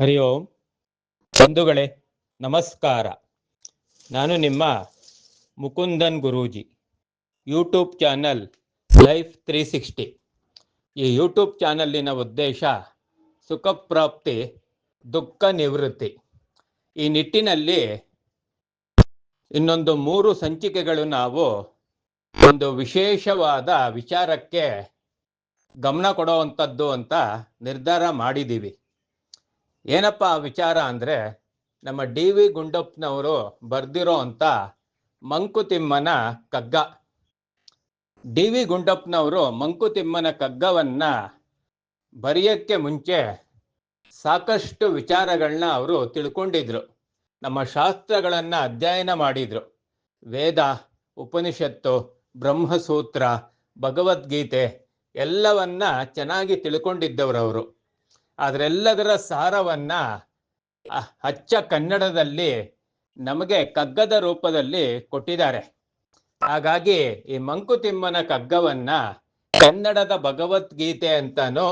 ಹರಿ ಓಂ. ಬಂಧುಗಳೇ, ನಮಸ್ಕಾರ. ನಾನು ನಿಮ್ಮ Mukundan Guruji. YouTube channel life three sixty. ಈ ಯೂಟ್ಯೂಬ್ ಚಾನಲ್ಲಿನ ಉದ್ದೇಶ ಸುಖಪ್ರಾಪ್ತಿ, ದುಃಖ ನಿವೃತ್ತಿ. ಈ ನಿಟ್ಟಿನಲ್ಲಿ ಇನ್ನೊಂದು ಮೂರು ಸಂಚಿಕೆಗಳು ನಾವು ಒಂದು ವಿಶೇಷವಾದ ವಿಚಾರಕ್ಕೆ ಗಮನ ಕೊಡುವಂಥದ್ದು ಅಂತ ನಿರ್ಧಾರ ಮಾಡಿದ್ದೀವಿ. ಏನಪ್ಪ ಆ ವಿಚಾರ ಅಂದರೆ ನಮ್ಮ ಡಿ ವಿ ಗುಂಡಪ್ಪನವರು ಬರೆದಿರೋ ಅಂಥ ಮಂಕುತಿಮ್ಮನ ಕಗ್ಗ. ಡಿ ವಿ ಗುಂಡಪ್ಪನವರು ಮಂಕುತಿಮ್ಮನ ಕಗ್ಗವನ್ನ ಬರೆಯೋಕ್ಕೆ ಮುಂಚೆ ಸಾಕಷ್ಟು ವಿಚಾರಗಳನ್ನ ಅವರು ತಿಳ್ಕೊಂಡಿದ್ರು. ನಮ್ಮ ಶಾಸ್ತ್ರಗಳನ್ನು ಅಧ್ಯಯನ ಮಾಡಿದ್ರು. ವೇದ, ಉಪನಿಷತ್ತು, ಬ್ರಹ್ಮಸೂತ್ರ, ಭಗವದ್ಗೀತೆ ಎಲ್ಲವನ್ನ ಚೆನ್ನಾಗಿ ತಿಳ್ಕೊಂಡಿದ್ದವರವರು. ಅದರೆಲ್ಲದರ ಸಾರವನ್ನ ಹಚ್ಚ ಕನ್ನಡದಲ್ಲಿ ನಮಗೆ ಕಗ್ಗದ ರೂಪದಲ್ಲಿ ಕೊಟ್ಟಿದ್ದಾರೆ. ಹಾಗಾಗಿ ಈ ಮಂಕುತಿಮ್ಮನ ಕಗ್ಗವನ್ನ ಕನ್ನಡದ ಭಗವದ್ಗೀತೆ ಅಂತಾನು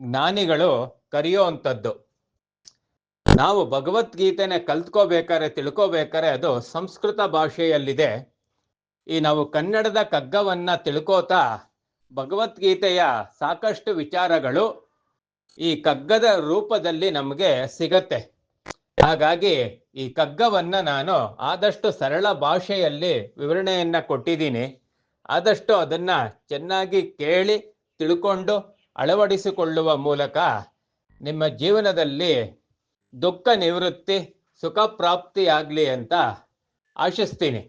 ಜ್ಞಾನಿಗಳು ಕರೆಯುವಂಥದ್ದು. ನಾವು ಭಗವದ್ಗೀತೆನೆ ಕಲ್ತ್ಕೋಬೇಕಾರೆ ತಿಳ್ಕೋಬೇಕಾರೆ ಅದು ಸಂಸ್ಕೃತ ಭಾಷೆಯಲ್ಲಿದೆ. ಈ ನಾವು ಕನ್ನಡದ ಕಗ್ಗವನ್ನ ತಿಳ್ಕೋತಾ ಭಗವದ್ಗೀತೆಯ ಸಾಕಷ್ಟು ವಿಚಾರಗಳು ಈ ಕಗ್ಗದ ರೂಪದಲ್ಲಿ ನಮಗೆ ಸಿಗತ್ತೆ. ಹಾಗಾಗಿ ಈ ಕಗ್ಗವನ್ನ ನಾನು ಆದಷ್ಟು ಸರಳ ಭಾಷೆಯಲ್ಲಿ ವಿವರಣೆಯನ್ನ ಕೊಟ್ಟಿದ್ದೀನಿ. ಆದಷ್ಟು ಅದನ್ನ ಚೆನ್ನಾಗಿ ಕೇಳಿ, ತಿಳ್ಕೊಂಡು, ಅಳವಡಿಸಿಕೊಳ್ಳುವ ಮೂಲಕ ನಿಮ್ಮ ಜೀವನದಲ್ಲಿ ದುಃಖ ನಿವೃತ್ತಿ, ಸುಖ ಪ್ರಾಪ್ತಿಯಾಗ್ಲಿ ಅಂತ ಆಶಿಸ್ತೀನಿ.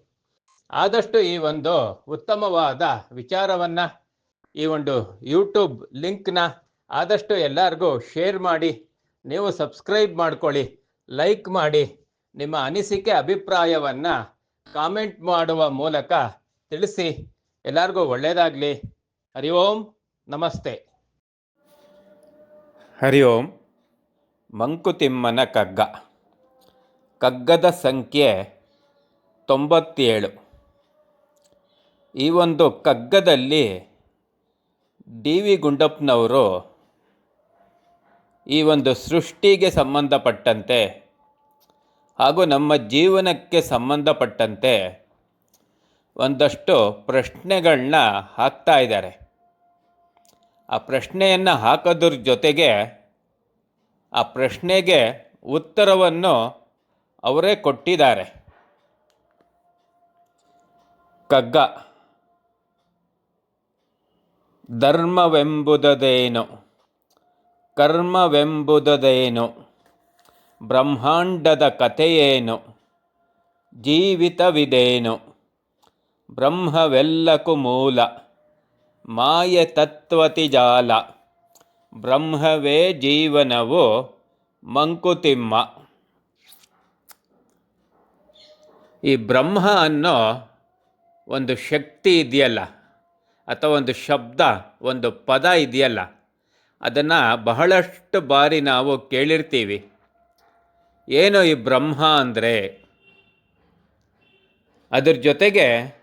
ಆದಷ್ಟು ಈ ಒಂದು ಉತ್ತಮವಾದ ವಿಚಾರವನ್ನ ಈ ಒಂದು ಯೂಟ್ಯೂಬ್ ಲಿಂಕ್ನ ಆದಷ್ಟು ಎಲ್ಲರಿಗೂ ಶೇರ್ ಮಾಡಿ, ನೀವು ಸಬ್ಸ್ಕ್ರೈಬ್ ಮಾಡ್ಕೊಳ್ಳಿ, ಲೈಕ್ ಮಾಡಿ, ನಿಮ್ಮ ಅನಿಸಿಕೆ, ಅಭಿಪ್ರಾಯವನ್ನ ಕಾಮೆಂಟ್ ಮಾಡುವ ಮೂಲಕ ತಿಳಿಸಿ. ಎಲ್ಲರಿಗೂ ಒಳ್ಳೆಯದಾಗಲಿ ಹರಿ ಓಂ, ನಮಸ್ತೆ. ಹರಿ ಓಂ. ಮಂಕುತಿಮ್ಮನ ಕಗ್ಗ. ಕಗ್ಗದ ಸಂಖ್ಯೆ ತೊಂಬತ್ತೇಳು. ಈ ಒಂದು ಕಗ್ಗದಲ್ಲಿ ಡಿ ವಿ ಗುಂಡಪ್ಪನವರು ಈ ಒಂದು ಸೃಷ್ಟಿಗೆ ಸಂಬಂಧಪಟ್ಟಂತೆ ಹಾಗೂ ನಮ್ಮ ಜೀವನಕ್ಕೆ ಸಂಬಂಧಪಟ್ಟಂತೆ ಒಂದಷ್ಟು ಪ್ರಶ್ನೆಗಳನ್ನ ಹಾಕ್ತಾ ಇದ್ದಾರೆ. ಆ ಪ್ರಶ್ನೆಯನ್ನು ಹಾಕೋದ್ರ ಜೊತೆಗೆ ಆ ಪ್ರಶ್ನೆಗೆ ಉತ್ತರವನ್ನು ಅವರೇ ಕೊಟ್ಟಿದ್ದಾರೆ. ಕಗ್ಗ, ಧರ್ಮವೆಂಬುದದೇನು? ಕರ್ಮವೆಂಬುದದೇನು? ಬ್ರಹ್ಮಾಂಡದ ಕಥೆಯೇನು? ಜೀವಿತವಿದೇನು? ಬ್ರಹ್ಮವೆಲ್ಲಕ್ಕೂ ಮೂಲ. ಮಾಯ ತತ್ವತಿ ಜಾಲ. ಬ್ರಹ್ಮವೇ ಜೀವನವು ಮಂಕುತಿಮ್ಮ. ಈ ಬ್ರಹ್ಮ ಅನ್ನೋ ಒಂದು ಶಕ್ತಿ ಇದೆಯಲ್ಲ, ಅಥವಾ ಒಂದು ಶಬ್ದ, ಒಂದು ಪದ ಇದೆಯಲ್ಲ ಅದನ್ನು ಬಹಳಷ್ಟು ಬಾರಿ ನಾವು ಕೇಳಿರ್ತೀವಿ. ಏನು ಈ ಬ್ರಹ್ಮ ಅಂದರೆ? ಅದರ ಜೊತೆಗೆ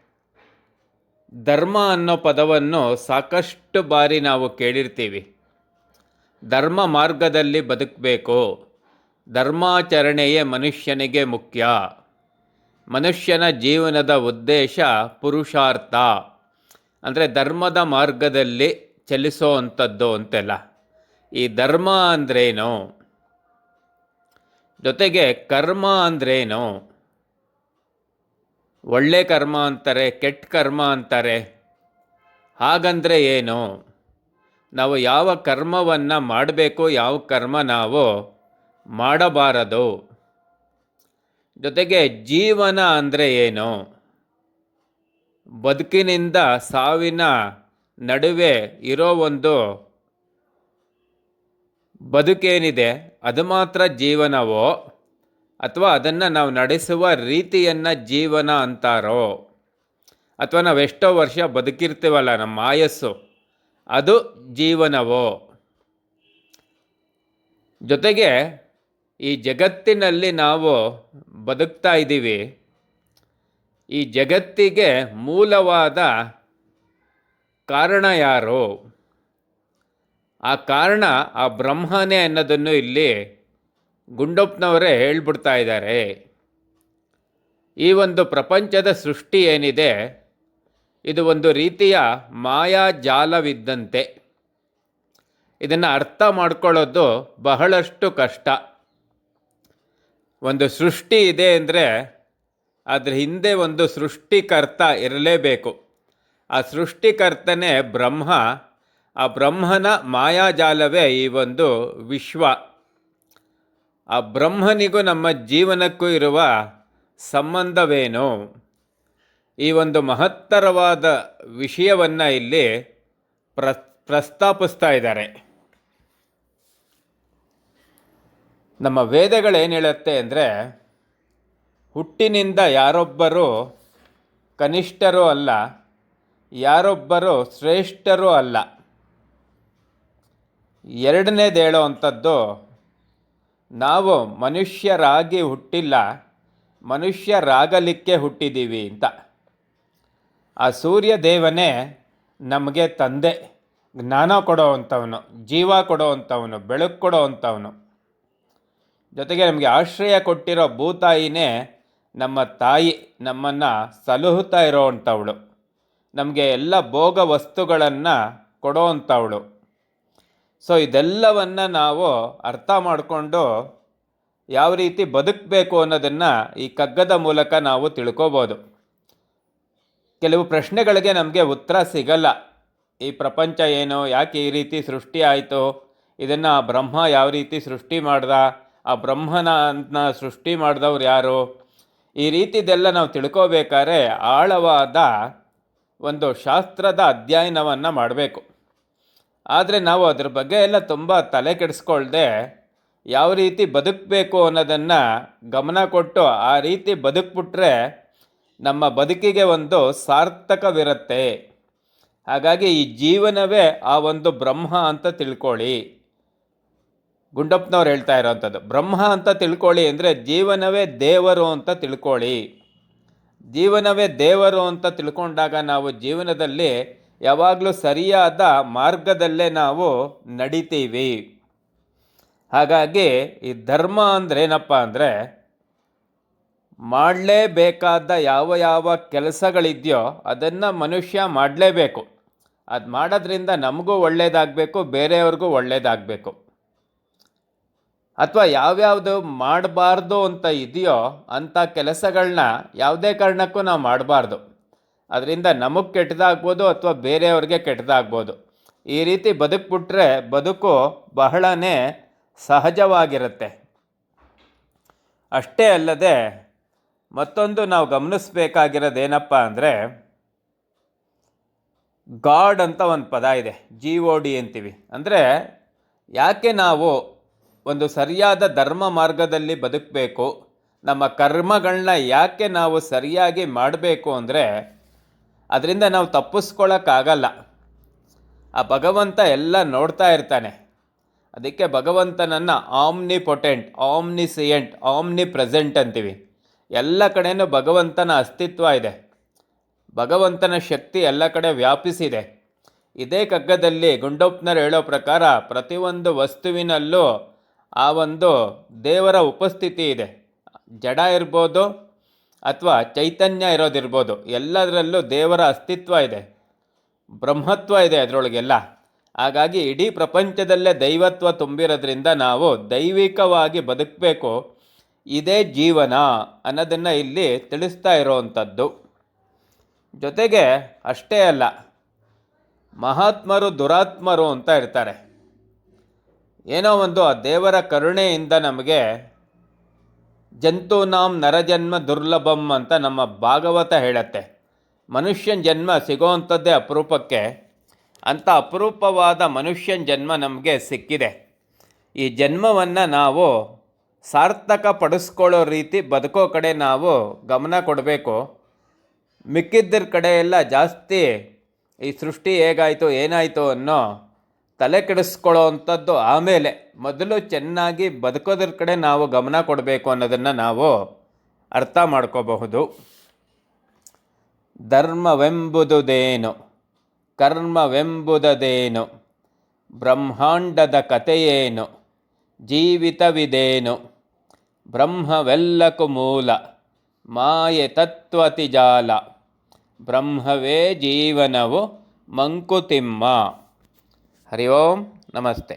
ಧರ್ಮ ಅನ್ನೋ ಪದವನ್ನು ಸಾಕಷ್ಟು ಬಾರಿ ನಾವು ಕೇಳಿರ್ತೀವಿ. ಧರ್ಮ ಮಾರ್ಗದಲ್ಲಿ ಬದುಕಬೇಕು. ಧರ್ಮಾಚರಣೆಯೇ ಮನುಷ್ಯನಿಗೆ ಮುಖ್ಯ. ಮನುಷ್ಯನ ಜೀವನದ ಉದ್ದೇಶ ಪುರುಷಾರ್ಥ. ಅಂದರೆ ಧರ್ಮದ ಮಾರ್ಗದಲ್ಲಿ ಚಲಿಸೋ ಅಂಥದ್ದು ಅಂತೆಲ್ಲ. ಈ ಧರ್ಮ ಅಂದ್ರೇನು? ಜೊತೆಗೆ ಕರ್ಮ ಅಂದ್ರೇನು? ಒಳ್ಳೆ ಕರ್ಮ ಅಂತಾರೆ, ಕೆಟ್ಟ ಕರ್ಮ ಅಂತಾರೆ. ಹಾಗಂದರೆ ಏನು? ನಾವು ಯಾವ ಕರ್ಮವನ್ನು ಮಾಡಬೇಕು, ಯಾವ ಕರ್ಮ ನಾವು ಮಾಡಬಾರದು. ಜೊತೆಗೆ ಜೀವನ ಅಂದರೆ ಏನು? ಬದುಕಿನಿಂದ ಸಾವಿನ ನಡುವೆ ಇರೋ ಒಂದು ಬದುಕೇನಿದೆ, ಅದು ಮಾತ್ರ ಜೀವನವೋ? ಅಥವಾ ಅದನ್ನು ನಾವು ನಡೆಸುವ ರೀತಿಯನ್ನು ಜೀವನ ಅಂತಾರೋ? ಅಥವಾ ನಾವು ಎಷ್ಟೋ ವರ್ಷ ಬದುಕಿರ್ತೀವಲ್ಲ ನಮ್ಮ ಆಯಸ್ಸು, ಅದು ಜೀವನವೋ? ಜೊತೆಗೆ ಈ ಜಗತ್ತಿನಲ್ಲಿ ನಾವು ಬದುಕ್ತಾ ಇದ್ದೀವಿ. ಈ ಜಗತ್ತಿಗೆ ಮೂಲವಾದ ಕಾರಣ ಯಾರು? ಆ ಕಾರಣ ಆ ಬ್ರಹ್ಮನೇ ಅನ್ನೋದನ್ನು ಇಲ್ಲಿ ಗುಂಡಪ್ಪನವರೇ ಹೇಳ್ಬಿಡ್ತಾ ಇದ್ದಾರೆ. ಈ ಒಂದು ಪ್ರಪಂಚದ ಸೃಷ್ಟಿ ಏನಿದೆ, ಇದು ಒಂದು ರೀತಿಯ ಮಾಯಾಜಾಲವಿದ್ದಂತೆ ಇದನ್ನು ಅರ್ಥ ಮಾಡ್ಕೊಳ್ಳೋದು ಬಹಳಷ್ಟು ಕಷ್ಟ. ಒಂದು ಸೃಷ್ಟಿ ಇದೆ ಅಂದರೆ ಅದರ ಹಿಂದೆ ಒಂದು ಸೃಷ್ಟಿಕರ್ತ ಇರಲೇಬೇಕು. ಆ ಸೃಷ್ಟಿಕರ್ತನೇ ಬ್ರಹ್ಮ ಆ ಬ್ರಹ್ಮನ ಮಾಯಾಜಾಲವೇ ಈ ಒಂದು ವಿಶ್ವ. ಆ ಬ್ರಹ್ಮನಿಗೂ ನಮ್ಮ ಜೀವನಕ್ಕೂ ಇರುವ ಸಂಬಂಧವೇನು? ಈ ಒಂದು ಮಹತ್ತರವಾದ ವಿಷಯವನ್ನು ಇಲ್ಲಿ ಪ್ರ, ಪ್ರಸ್ತಾಪಿಸ್ತಾ ಇದ್ದಾರೆ. ನಮ್ಮ ವೇದಗಳೇನು ಹೇಳುತ್ತೆ ಅಂದರೆ, ಹುಟ್ಟಿನಿಂದ ಯಾರೊಬ್ಬರು ಕನಿಷ್ಠರೂ ಅಲ್ಲ, ಯಾರೊಬ್ಬರು ಶ್ರೇಷ್ಠರೂ ಅಲ್ಲ. ಎರಡನೇದು ಹೇಳೋ ಅಂಥದ್ದು ನಾವು ಮನುಷ್ಯರಾಗಿ ಹುಟ್ಟಿಲ್ಲ, ಮನುಷ್ಯರಾಗಲಿಕ್ಕೆ ಹುಟ್ಟಿದ್ದೀವಿ ಅಂತ. ಆ ಸೂರ್ಯ ದೇವನೇ ನಮಗೆ ತಂದೆ, ಜ್ಞಾನ ಕೊಡೋ ಅಂಥವನು ಜೀವ ಕೊಡೋ ಅಂಥವನು ಬೆಳಕು ಕೊಡೋ ಅಂಥವನು ಜೊತೆಗೆ ನಮಗೆ ಆಶ್ರಯ ಕೊಟ್ಟಿರೋ ಭೂತಾಯಿನೇ ನಮ್ಮ ತಾಯಿ, ನಮ್ಮನ್ನು ಸಲಹುತ್ತಾ ಇರೋವಂಥವಳು. ನಮಗೆ ಎಲ್ಲ ಭೋಗ ವಸ್ತುಗಳನ್ನು ಕೊಡೋ ಅಂಥವಳು ಸೊ ಇದೆಲ್ಲವನ್ನು ನಾವು ಅರ್ಥ ಮಾಡಿಕೊಂಡು ಯಾವ ರೀತಿ ಬದುಕಬೇಕು ಅನ್ನೋದನ್ನು ಈ ಕಗ್ಗದ ಮೂಲಕ ನಾವು ತಿಳ್ಕೋಬೋದು. ಕೆಲವು ಪ್ರಶ್ನೆಗಳಿಗೆ ನಮಗೆ ಉತ್ತರ ಸಿಗಲ್ಲ. ಈ ಪ್ರಪಂಚ ಏನು, ಯಾಕೆ ಈ ರೀತಿ ಸೃಷ್ಟಿ ಆಯಿತು? ಇದನ್ನು ಬ್ರಹ್ಮ ಯಾವ ರೀತಿ ಸೃಷ್ಟಿ ಮಾಡ್ದ? ಆ ಬ್ರಹ್ಮನ ಸೃಷ್ಟಿ ಮಾಡಿದವ್ರು ಯಾರು? ಈ ರೀತಿದೆಲ್ಲ ನಾವು ತಿಳ್ಕೋಬೇಕಾದ್ರೆ ಆಳವಾದ ಒಂದು ಶಾಸ್ತ್ರದ ಅಧ್ಯಯನವನ್ನು ಮಾಡಬೇಕು. ಆದರೆ ನಾವು ಅದ್ರ ಬಗ್ಗೆ ಎಲ್ಲ ತುಂಬ ತಲೆ ಕೆಡಿಸ್ಕೊಳ್ದೆ ಯಾವ ರೀತಿ ಬದುಕಬೇಕು ಅನ್ನೋದನ್ನು ಗಮನ ಕೊಟ್ಟು ಆ ರೀತಿ ಬದುಕ್ಬಿಟ್ರೆ ನಮ್ಮ ಬದುಕಿಗೆ ಒಂದು ಸಾರ್ಥಕವಿರುತ್ತೆ. ಹಾಗಾಗಿ ಈ ಜೀವನವೇ ಆ ಒಂದು ಬ್ರಹ್ಮ ಅಂತ ತಿಳ್ಕೊಳ್ಳಿ. ಗುಂಡಪ್ಪನವ್ರು ಹೇಳ್ತಾ ಇರೋವಂಥದ್ದು ಬ್ರಹ್ಮ ಅಂತ ತಿಳ್ಕೊಳ್ಳಿ ಅಂದರೆ ಜೀವನವೇ ದೇವರು ಅಂತ ತಿಳ್ಕೊಳ್ಳಿ. ಜೀವನವೇ ದೇವರು ಅಂತ ತಿಳ್ಕೊಂಡಾಗ ನಾವು ಜೀವನದಲ್ಲಿ ಯಾವಾಗಲೂ ಸರಿಯಾದ ಮಾರ್ಗದಲ್ಲೇ ನಾವು ನಡಿತೀವಿ. ಹಾಗಾಗಿ ಈ ಧರ್ಮ ಅಂದ್ರೇನಪ್ಪ ಅಂದರೆ ಮಾಡಲೇಬೇಕಾದ ಯಾವ ಯಾವ ಕೆಲಸಗಳಿದೆಯೋ ಅದನ್ನು ಮನುಷ್ಯ ಮಾಡಲೇಬೇಕು. ಅದು ಮಾಡೋದ್ರಿಂದ ನಮಗೂ ಒಳ್ಳೆಯದಾಗಬೇಕು ಬೇರೆಯವ್ರಿಗೂ ಒಳ್ಳೆಯದಾಗಬೇಕು ಅಥವಾ ಯಾವ್ಯಾವುದು ಮಾಡಬಾರ್ದು ಅಂತ ಇದೆಯೋ ಅಂಥ ಕೆಲಸಗಳನ್ನ ಯಾವುದೇ ಕಾರಣಕ್ಕೂ ನಾವು ಮಾಡಬಾರ್ದು. ಅದರಿಂದ ನಮಗೆ ಕೆಟ್ಟದಾಗ್ಬೋದು ಅಥವಾ ಬೇರೆಯವ್ರಿಗೆ ಕೆಟ್ಟದಾಗ್ಬೋದು. ಈ ರೀತಿ ಬದುಕ್ಬಿಟ್ರೆ ಬದುಕು ಬಹಳನೇ ಸಹಜವಾಗಿರುತ್ತೆ. ಅಷ್ಟೇ ಅಲ್ಲದೆ ಮತ್ತೊಂದು ನಾವು ಗಮನಿಸಬೇಕಾಗಿರೋದೇನಪ್ಪ ಅಂದರೆ ಗಾಡ್ ಅಂತ ಒಂದು ಪದ ಇದೆ ಜಿ ಒ ಡಿ ಅಂತೀವಿ. ಅಂದರೆ ಯಾಕೆ ನಾವು ಒಂದು ಸರಿಯಾದ ಧರ್ಮ ಮಾರ್ಗದಲ್ಲಿ ಬದುಕಬೇಕು, ನಮ್ಮ ಕರ್ಮಗಳನ್ನ ಯಾಕೆ ನಾವು ಸರಿಯಾಗಿ ಮಾಡಬೇಕು ಅಂದರೆ ಅದರಿಂದ ನಾವು ತಪ್ಪಿಸ್ಕೊಳ್ಳೋಕ್ಕಾಗಲ್ಲ ಆ ಭಗವಂತ ಎಲ್ಲ ನೋಡ್ತಾ ಇರ್ತಾನೆ. ಅದಕ್ಕೆ ಭಗವಂತನನ್ನು omnipotent omniscient omnipresent ಅಂತೀವಿ. ಎಲ್ಲ ಕಡೆಯೂ ಭಗವಂತನ ಅಸ್ತಿತ್ವ ಇದೆ. ಭಗವಂತನ ಶಕ್ತಿ ಎಲ್ಲ ಕಡೆ ವ್ಯಾಪಿಸಿದೆ. ಇದೇ ಕಗ್ಗದಲ್ಲಿ ಗುಂಡೋಪ್ನರು ಹೇಳೋ ಪ್ರಕಾರ ಪ್ರತಿಯೊಂದು ವಸ್ತುವಿನಲ್ಲೂ ಆ ಒಂದು ದೇವರ ಉಪಸ್ಥಿತಿ ಇದೆ. ಜಡ ಇರ್ಬೋದು ಅಥವಾ ಚೈತನ್ಯ ಇರೋದಿರ್ಬೋದು. ಎಲ್ಲದರಲ್ಲೂ ದೇವರ ಅಸ್ತಿತ್ವ ಇದೆ. ಬ್ರಹ್ಮತ್ವ ಇದೆ ಅದರೊಳಗೆಲ್ಲ. ಹಾಗಾಗಿ ಇಡೀ ಪ್ರಪಂಚದಲ್ಲೇ ದೈವತ್ವ ತುಂಬಿರೋದ್ರಿಂದ ನಾವು ದೈವಿಕವಾಗಿ ಬದುಕಬೇಕು. ಇದೇ ಜೀವನ ಅನ್ನೋದನ್ನು ಇಲ್ಲಿ ತಿಳಿಸ್ತಾ ಇರೋವಂಥದ್ದು. ಜೊತೆಗೆ ಅಷ್ಟೇ ಅಲ್ಲ, ಮಹಾತ್ಮರು ದುರಾತ್ಮರು ಅಂತ ಇರ್ತಾರೆ. ಏನೋ ಒಂದು ಆ ದೇವರ ಕರುಣೆಯಿಂದ ನಮಗೆ ಜಂತೂನಾಂ ನರಜನ್ಮ ದುರ್ಲಭಂ ಅಂತ ನಮ್ಮ ಭಾಗವತ ಹೇಳತ್ತೆ. ಮನುಷ್ಯನ ಜನ್ಮ ಸಿಗೋವಂಥದ್ದೇ ಅಪರೂಪಕ್ಕೆ ಅಂಥ ಅಪರೂಪವಾದ ಮನುಷ್ಯನ ಜನ್ಮ ನಮಗೆ ಸಿಕ್ಕಿದೆ. ಈ ಜನ್ಮವನ್ನು ನಾವು ಸಾರ್ಥಕ ಪಡಿಸ್ಕೊಳ್ಳೋ ರೀತಿ ಬದುಕೋ ಕಡೆ ನಾವು ಗಮನ ಕೊಡಬೇಕು. ಮಿಕ್ಕಿದ್ದರ ಕಡೆ ಎಲ್ಲ ಜಾಸ್ತಿ ಈ ಸೃಷ್ಟಿ ಹೇಗಾಯಿತು, ಏನಾಯಿತು ಅನ್ನೋ ತಲೆ ಕೆಡಿಸ್ಕೊಳ್ಳೋ ಅಂಥದ್ದು ಆಮೇಲೆ ಮೊದಲು ಚೆನ್ನಾಗಿ ಬದುಕೋದ್ರ ಕಡೆ ನಾವು ಗಮನ ಕೊಡಬೇಕು ಅನ್ನೋದನ್ನು ನಾವು ಅರ್ಥ ಮಾಡ್ಕೋಬಹುದು. ಧರ್ಮವೆಂಬುದುದೇನು? ಕರ್ಮವೆಂಬುದದೇನು? ಬ್ರಹ್ಮಾಂಡದ ಕಥೆಯೇನು? ಜೀವಿತವಿದೇನು? ಬ್ರಹ್ಮವೆಲ್ಲಕು ಮೂಲ ಮಾಯೆ ತತ್ವತಿಜಾಲ, ಬ್ರಹ್ಮವೇ ಜೀವನವು ಮಂಕುತಿಮ್ಮ. ಹರಿ ಓಂ ನಮಸ್ತೆ